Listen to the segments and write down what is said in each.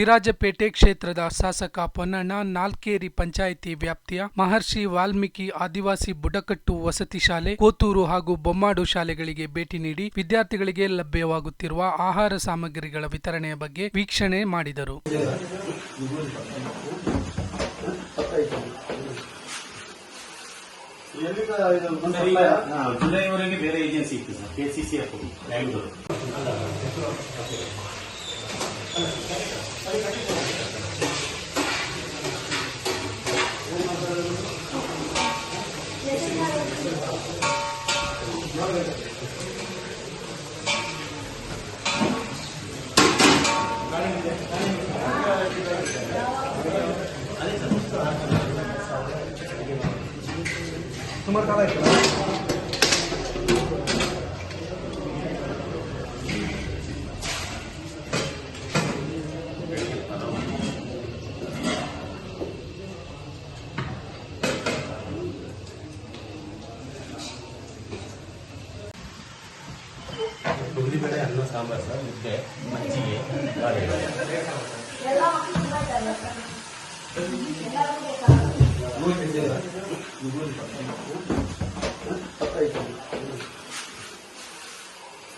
ವಿರಾಜಪೇಟೆ ಕ್ಷೇತ್ರದ ಶಾಸಕ ಪೊನ್ನಣ್ಣ, ನಾಲ್ಕೇರಿ ಪಂಚಾಯಿತಿ ವ್ಯಾಪ್ತಿಯ ಮಹರ್ಷಿ ವಾಲ್ಮೀಕಿ ಆದಿವಾಸಿ ಬುಡಕಟ್ಟು ವಸತಿ ಶಾಲೆ, ಕೋತೂರು ಹಾಗೂ ಬೊಮ್ಮಾಡು ಶಾಲೆಗಳಿಗೆ ಭೇಟಿ ನೀಡಿ ವಿದ್ಯಾರ್ಥಿಗಳಿಗೆ ಲಭ್ಯವಾಗುತ್ತಿರುವ ಆಹಾರ ಸಾಮಗ್ರಿಗಳ ವಿತರಣೆಯ ಬಗ್ಗೆ ವೀಕ್ಷಣೆ ಮಾಡಿದರು. ಜುಲೈವರೆಗೆ ಬೇರೆ ತೊಗರಿಬೇಳೆ ಅನ್ನ ಸಾಂಬಾರು ಸರ್ ಮುದ್ದೆ ಮಜ್ಜಿಗೆ ಬಾಳೆಹಣ್ಣು.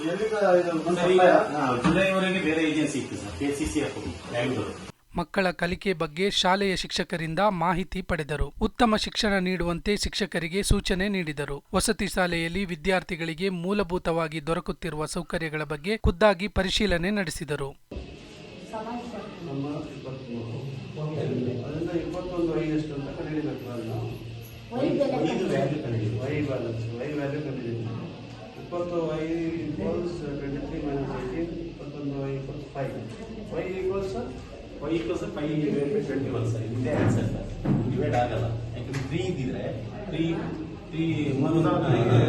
ಸರ್, ಈಗ ಹಾ, ಜುಲೈವರೆಗೆ ಬೇರೆ ಏಜೆನ್ಸಿ ಇತ್ತು sir K C C F Bangalore ಮಕ್ಕಳ ಕಲಿಕೆ ಬಗ್ಗೆ ಶಾಲೆಯ ಶಿಕ್ಷಕರಿಂದ ಮಾಹಿತಿ ಪಡೆದರು ಉತ್ತಮ ಶಿಕ್ಷಣ ನೀಡುವಂತೆ ಶಿಕ್ಷಕರಿಗೆ ಸೂಚನೆ ನೀಡಿದರು ವಸತಿ ಶಾಲೆಯಲ್ಲಿ ವಿದ್ಯಾರ್ಥಿಗಳಿಗೆ ಮೂಲಭೂತವಾಗಿ ದೊರಕುತ್ತಿರುವ ಸೌಕರ್ಯಗಳ ಬಗ್ಗೆ ಖುದ್ದಾಗಿ ಪರಿಶೀಲನೆ ನಡೆಸಿದರು ಇಪ್ಪತ್ತು ಐ ಇಪ್ಪತ್ತು equals twenty three minus eighteen ಇಪ್ಪತ್ತೊಂದು y equals five y equals five equals five divide twenty one sir ಇದೇ ಆನ್ಸರ್ ಸರ್ ಡಿವೈಡ್ ಆಗಲ್ಲ ಯಾಕಂದ್ರೆ ತ್ರೀ ಇದ್ದಿದ್ರೆ ತ್ರೀ ತ್ರೀ ಮೂರು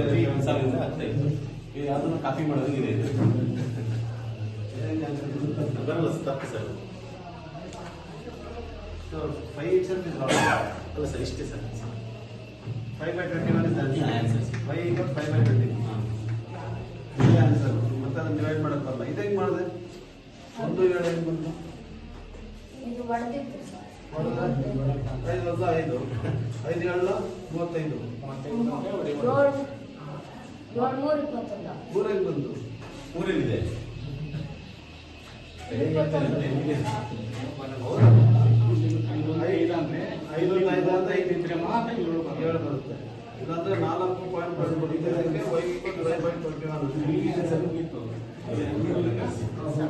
ತ್ರೀ ಒಂದು ಸಾವಿರದಿಂದ ಇತ್ತು. ಇದು ಯಾವುದನ್ನು ಕಾಪಿ ಮಾಡೋದು ಇದೆ. ಇದು ಬರಲ್ಲ ಸರ್ ತಪ್ಪು sir five itself is wrong ಅಲ್ಲ ಸರ್ ಇಷ್ಟೇ sir five by twenty one is answer five y equal five by twenty ಇದೇ ಆನ್ಸರ್ ಮತ್ತೆ ಅದನ್ನು ಡಿವೈಡ್ ಮಾಡೋಕ್ಕೆ ಬರಲ್ಲ. ಇದು ಹೆಂಗೆ ಮಾಡಿದೆ? ಒಂದು ಏಳು ಹೆಂಗೆ ಬಂತು ಐದು ಒಂದು ಐದು ಐದು ಏಳು ಮೂವತ್ತೈದು ಏಳು ಏಳು ಮೂರು ಇಪ್ಪತ್ತೊಂದು ಮೂರು ಹೆಂಗೆ ಬಂತು ಊರಲ್ಲಿದೆ ಐದು ಐದು ಅಂತ ಐದು ಇದ್ರೆ ಮಾತ್ರ ಏಳು ಬರುತ್ತೆ ಇಲ್ಲಾಂದ್ರೆ ನಾಲ್ಕು ಪಾಯಿಂಟ್ ಬರ್ತದೆ y equal five point twenty one ಇದ್ದೀರಾ ಜನ